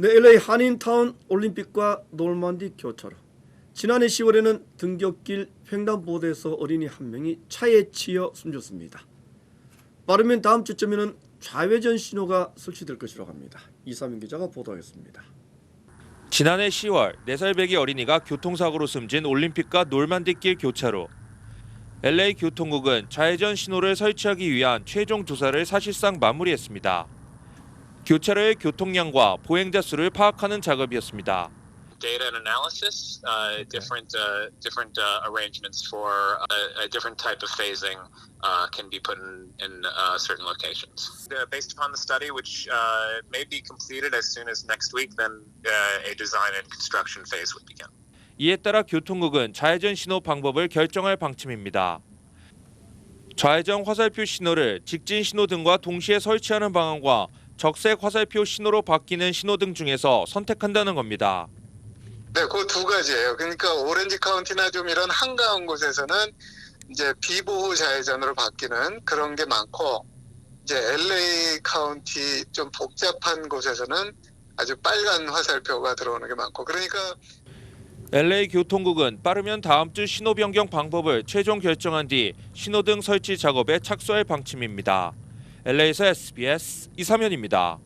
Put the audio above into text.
네, LA 한인타운 올림픽과 놀만디 교차로. 지난해 10월에는 등굣길 횡단보도에서 어린이 한 명이 차에 치여 숨졌습니다. 빠르면 다음 주쯤에는 좌회전 신호가 설치될 것이라고 합니다. 이사민 기자가 보도하겠습니다. 지난해 10월 4살 배기 어린이가 교통사고로 숨진 올림픽과 놀만디길 교차로. LA 교통국은 좌회전 신호를 설치하기 위한 최종 조사를 사실상 마무리했습니다. 교차로의 교통량과 보행자 수를 파악하는 작업이었습니다. data and analysis, uh, different uh, different uh, arrangements for a, a different type of phasing uh, can be put in, in uh, certain locations. Uh, based upon the study, which uh, may be completed as soon as next week, then uh, a design and construction phase would begin. 이에 따라 교통국은 좌회전 신호 방법을 결정할 방침입니다. 좌회전 화살표 신호를 직진 신호 등과 동시에 설치하는 방안과 적색 화살표 신호로 바뀌는 신호등 중에서 선택한다는 겁니다. 네, 그 두 가지예요. 그러니까 오렌지 카운티나 좀 이런 한가한 곳에서는 이제 비보호 좌회전으로 바뀌는 그런 게 많고 이제 LA 카운티 좀 복잡한 곳에서는 아주 빨간 화살표가 들어오는 게 많고 그러니까 LA 교통국은 빠르면 다음 주 신호 변경 방법을 최종 결정한 뒤 신호등 설치 작업에 착수할 방침입니다. LA에서 SBS 이사면입니다.